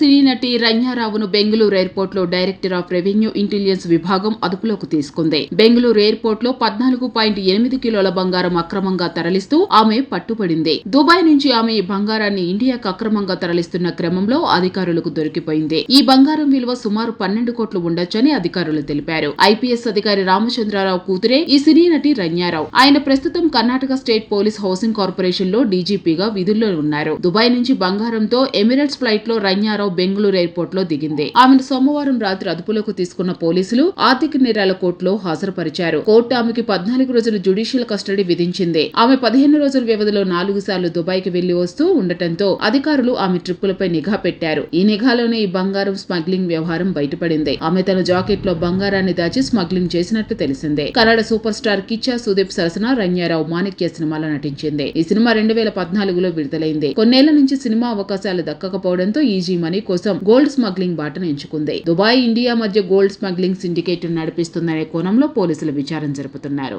సినీ నటి రంగారావును బెంగళూరు ఎయిర్పోర్ట్లో director of revenue intelligence విభాగం అదుపులోకి తీసుకుంది. బెంగళూరు ఎయిర్పోర్ట్లో పద్నాలుగు పాయింట్ ఎనిమిది కిలోల బంగారం అక్రమంగా తరలిస్తూ ఆమె పట్టుబడింది. దుబాయ్ నుంచి ఆమె ఈ బంగారాన్ని ఇండియాకు అక్రమంగా తరలిస్తున్న క్రమంలో అధికారులకు దొరికిపోయింది. ఈ బంగారం విలువ సుమారు పన్నెండు కోట్లు ఉండొచ్చని అధికారులు తెలిపారు. ఐపీఎస్ అధికారి రామచంద్రరావు కూతురే ఈ సినీ నటి రంగారావు ఆయన ప్రస్తుతం కర్ణాటక స్టేట్ పోలీస్ హౌసింగ్ కార్పొరేషన్లో డీజీపీగా విధుల్లో ఉన్నారు. దుబాయ్ నుంచి బంగారంతో ఎమిరేట్స్ ఫ్లైట్లో రామారావు బెంగళూరు ఎయిర్పోర్ట్లో దిగింది. ఆమెను సోమవారం రాత్రి అదుపులోకి తీసుకున్న పోలీసులు ఆర్థిక నేరాల కోర్టులో హాజరుపరిచారు. కోర్టు ఆమెకి పద్నాలుగు రోజులు జ్యుడిషియల్ కస్టడీ విధించింది. ఆమె పదిహేను రోజుల వ్యవధిలో నాలుగు సార్లు దుబాయ్కి వెళ్ళి వస్తూ ఉండటంతో అధికారులు ఆమె ట్రిప్పులపై నిఘా పెట్టారు. ఈ నిఘాలోనే ఈ బంగారం స్మగ్లింగ్ వ్యవహారం బయటపడింది. ఆమె తన జాకెట్లో బంగారాన్ని దాచి స్మగ్లింగ్ చేసినట్టు తెలిసిందే. కన్నడ సూపర్ స్టార్ కిచ్చా సుదీప్ సరసన రంగారావు మాణిక్య సినిమాలో నటించింది. ఈ సినిమా రెండు వేల పద్నాలుగులో విడుదలైంది. కొన్నేళ్ళ నుంచి సినిమా అవకాశాలు దక్కకపోవడంతో ఈజీ మనీ కోసం గోల్డ్ స్మగ్లింగ్ బాటను ఎంచుకుంది. దుబాయ్ ఇండియా మధ్య గోల్డ్ స్మగ్లింగ్ సిండికేట్ నడిపిస్తుందనే కోణంలో పోలీసులు విచారణ జరుపుతున్నారు.